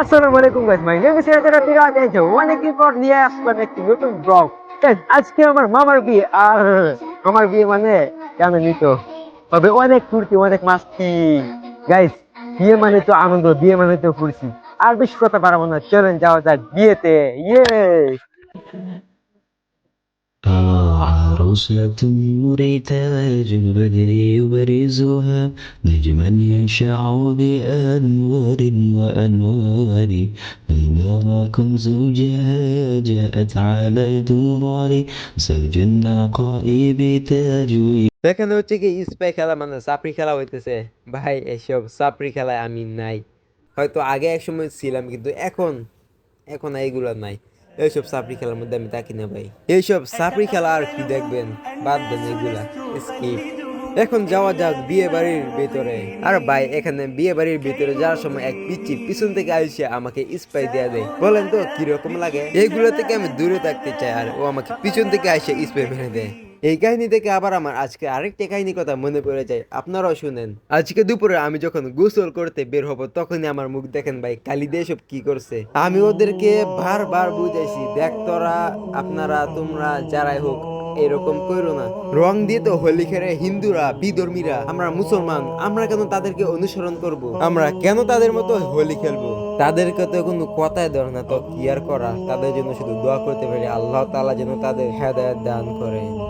আসসালামু আলাইকুম guys my name is রাজা নতুন ব্লগ আজকে আমার মামার বিয়ে, আর আমার বিয়ে মানে জানেনই তো তবে অনেক ফুর্তি, অনেক মাস্তি। গাইস বিয়ে মানে তো আনন্দ, বিয়ে মানে তো ফুর্তি। আর বেশি কথা পারব না, চলেন যাওয়া যাক বিয়েতে। ইয়ে عروسة تاج البدر يبرزها نجما يشع بأنوار وأنوار بينما زوجها جاءت على دمار زوج النقاء بتاج এখানে হচ্ছে কি স্পাই খেলা মানে সাপড়ি খেলা হইতেছে ভাই এসব সাপড়ি খেলায় আমি নাই হয়তো আগে এক সময় ছিলাম কিন্তু এখন এখন এইগুলো নাই এইসব সাপড়ি খেলার মধ্যে আমি থাকি না ভাই। এইসব সাপড়ি খেলা আর কি দেখবেন? বাদ দেন এগুলা স্কিপ এখন যাওয়া যাক বিয়ে বাড়ির ভিতরে। আর ভাই, এখানে বিয়ে বাড়ির ভিতরে যাওয়ার সময় এক পিচ্ছি পিছন থেকে আইসে আমাকে স্পাই দেয়া দেয়। বলেন তো, কীরকম লাগে? এইগুলো থেকে আমি দূরে থাকতে চাই আর ও আমাকে পিছন থেকে আইসে স্পাই মেরে দেয়। এই কাহিনী থেকে আবার আমার আজকে আরেকটা কাহিনী কথা মনে পড়ে যায়। আপনারাও শুনেন। আজকে দুপুরে আমি যখন গোসল করতে বের হব, তখনই আমার মুখ দেখেন ভাই, কালি দিয়ে সব কি করছে? আমি ওদেরকে বারবার বুঝাইছি, দেখ তোরা, আপনারা, তোমরা, যারাই হোক, এরকম করো না। রং দিয়ে তো হোলি খেলে হিন্দুরা, বিধর্মীরা, আমরা মুসলমান, আমরা কেন তাদেরকে অনুসরণ করব? আমরা কেন তাদের মতো হোলি খেলব? তাদেরকে তো কোনো কথাই ধর না, তো কি আর করা? তাদের জন্য শুধু দোয়া করতে পারি, আল্লাহ তালা যেন তাদের হেদায়েত দান করে আমিন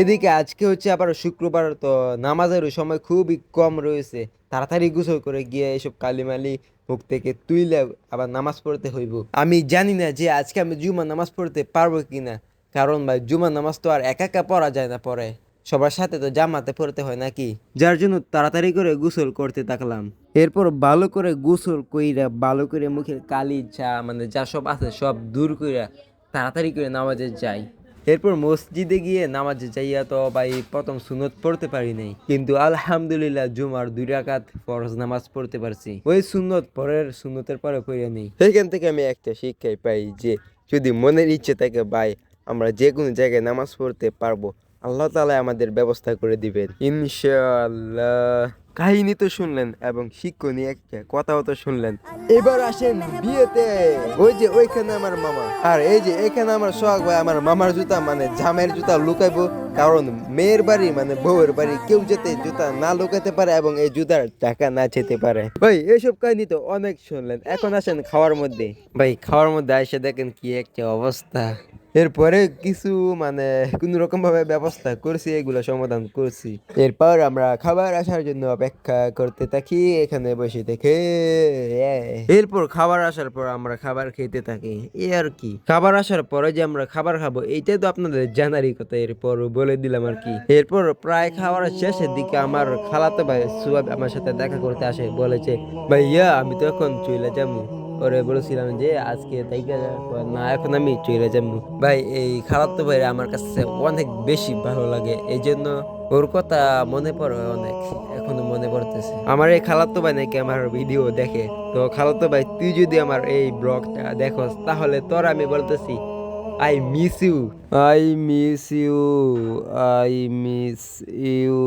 এদিকে আজকে হচ্ছে আবার শুক্রবার, তো নামাজের সময় খুবই কম রয়েছে। তাড়াতাড়ি গোসল করে গিয়ে এসব কালিমালি মুখ থেকে তুইলে আবার নামাজ পড়তে হইব। আমি জানি না যে আজকে আমি জুমা নামাজ পড়তে পারব কিনা। কারণ ভাই, জুমা নামাজ তো আর একা একা পড়া যায় না পরে। সবার সাথে তো জামাতে পড়তে হয় নাকি? যার জন্য তাড়াতাড়ি করে গোসল করতে থাকলাম। এরপর ভালো করে গোসল কইরা, ভালো করে মুখের কালি যা মানে যা সব আছে সব দূর কইরা তাড়াতাড়ি করে নামাজে যাই। এরপর মসজিদে গিয়ে নামাজে যাইয়া তো ভাই প্রথম সুনত পড়তে পারি নাই। কিন্তু আলহামদুলিল্লাহ জুমার দুই রাকাত ফরজ নামাজ পড়তে পারছি। ওই সুনত পরের সুনতের পরে পড়ে নেই। সেখান থেকে আমি একটা শিক্ষাই পাই যে যদি মনের ইচ্ছে থাকে ভাই, আমরা যে কোনো জায়গায় নামাজ পড়তে পারব। আল্লাহ তালা আমাদের ব্যবস্থা করে দিবেন। ইনশাআল্লাহ। কাহিনী তো শুনলেন এবং শিক্ষণীয় একটা কথাও তো শুনলেন। এবার আসেন বিয়েতে। ওই যে ওইখানে আমার মামা। আর এই যে এখানে আমার সোহাগ ভাই, আমার মামার জুতা মানে জামের জুতা লুকাইবো। কারণ মেয়ের বাড়ি মানে বউয়ের বাড়ি, কেউ যেতে জুতা না লুকাতে পারে এবং এই জুতার টাকা না যেতে পারে। ভাই, এইসব কাহিনী তো অনেক শুনলেন। এখন আসেন খাওয়ার মধ্যে। ভাই, খাওয়ার মধ্যে এসে দেখেন কি একটা অবস্থা। এরপরে কিছু মানে কোন রকম ভাবে ব্যবস্থা করছি, এগুলো সমাধান করছি। এরপর আমরা খাবার আসার জন্য অপেক্ষা করতে থাকি, এখানে বসে দেখে এরপর খাবার আসার পর আমরা খাবার খেতে থাকি। এ আর কি। খাবার আসার পরে যে আমরা খাবার খাব, এইটাই তো আপনাদের জানারই কথা। এরপর বলে দিলাম আর কি। এরপর প্রায় খাওয়ার শেষের দিকে আমার খালাতো ভাই সুয়াব আমার সাথে দেখা করতে আসে, বলেছে, ভাইয়া, আমি তো এখন চলে যাব। ওরে বলেছিলাম যে আজকে তাই না, এখন আমি চলে যাব ভাই, এই খালাতো ভাই আমার কাছে অনেক বেশি ভালো লাগে এই জন্য ওর কথা মনে পড়ে অনেক, এখনও মনে পড়তেছে। আমার এই খালাতো ভাই নাকি আমার ভিডিও দেখে, তো খালাতো ভাই, তুই যদি আমার এই ব্লগটা দেখোস, তাহলে তোর আমি বলতেছি I miss you I miss you I miss you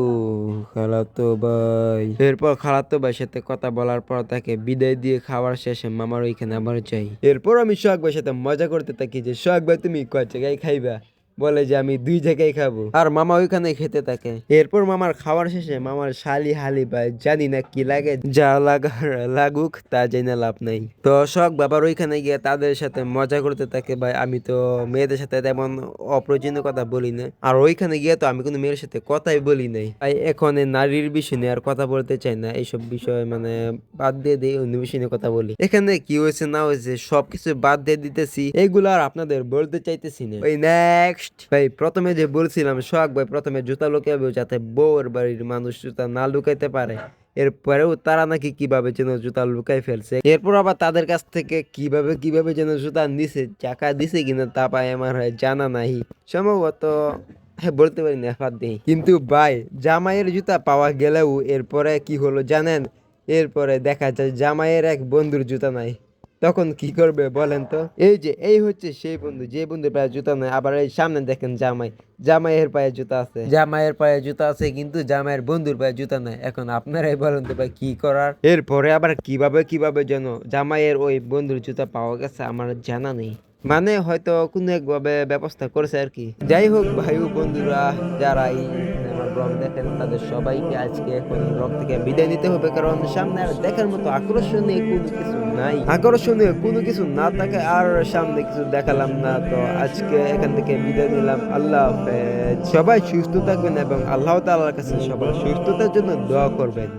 খালাতো ভাই। এরপর খালাতো ভাই সাথে কথা বলার পর তাকে বিদায় দিয়ে খাওয়ার শেষে মামার ওইখানে আবার যাই। এরপর আমি সোহাগ ভাইয়ের সাথে মজা করতে থাকি যে সোহাগ ভাই তুমি কয় জায়গায় খাইবা? বলে যে আমি দুই জায়গায় খাব। আর মামা ওইখানে খেতে থাকে। এরপর মামার খাওয়ার শেষে মামার শালি হালি ভাই জানি না কি লাগে যা লাগার লাগুক তা জেনে লাভ নাই। তো শখ বাবার ওইখানে গিয়ে তাদের সাথে মজা করতে থাকে ভাই আমি তো মেয়েদের সাথে তেমন অপ্রয়োজনীয় কথা বলি না। আর ওইখানে গিয়ে তো আমি কোনো মেয়ের সাথে কথাই বলি নাই। ভাই এখন নারীর বিষয় নিয়ে আর কথা বলতে চাই না এইসব বিষয় মানে বাদ দিয়ে দিই অন্য বিষয় নিয়ে কথা বলি। এখানে কি হয়েছে না হয়েছে সবকিছু বাদ দিয়ে দিতেছি এইগুলো আর আপনাদের বলতে চাইতেছি না। ওই নেক্সট ভাই, প্রথমে যে বলছিলাম ভাই, প্রথমে জুতা লুকাবে যাতে বাড়ির মানুষ জুতা না লুকাইতে পারে। এরপরেও তারা নাকি কীভাবে যেন জুতা লুকাই ফেলছে, এরপর আবার তাদের কাছ থেকে কীভাবে কীভাবে যেন জুতা নিছে, চাকা দিছে কিনা তা পাই আমার জানা নাই। সম্ভবত হ্যাঁ বলতে পারি না বাদ দিই। কিন্তু ভাই, জামাইয়ের জুতা পাওয়া গেলেও এরপরে কি হলো জানেন? এরপরে দেখা যায় জামাইয়ের এক বন্ধুর জুতা নাই। তখন কি করবে বলেন তো? এই যে এই হচ্ছে সেই বন্ধু যে বন্ধুর পায়ে জুতা নাই আবার এই সামনে দেখেন জামাই। জামাইয়ের পায়ে জুতা আছে। জামাইয়ের পায়ে জুতা আছে কিন্তু জামাইয়ের বন্ধুর পায়ে জুতা নাই এখন আপনারাই বলেন তো ভাই কি করার? এরপরে আবার কীভাবে কীভাবে যেন জামাইয়ের ওই বন্ধুর জুতা পাওয়া গেছে আমার জানা নেই। মানে হয়তো কোনো একভাবে ব্যবস্থা করেছে আর কি। যাই হোক ভাই ও বন্ধুরা যারা এই ব্লগ দেখেন, তাদের সবাইকে আজকে এখন ব্লগ থেকে বিদায় নিতে হবে, কারণ সামনে আর দেখার মতো আকর্ষণীয় কোনো কিছু নাই। আকর্ষণীয় কোনো কিছু না থাকে আর সামনে কিছু দেখালাম না, তো আজকে এখান থেকে বিদায় নিলাম। আল্লাহ হাফেজ। সবাই সুস্থ থাকবেন এবং আল্লাহ তাল্লাহার কাছে সবার সুস্থতার জন্য দোয়া করবেন।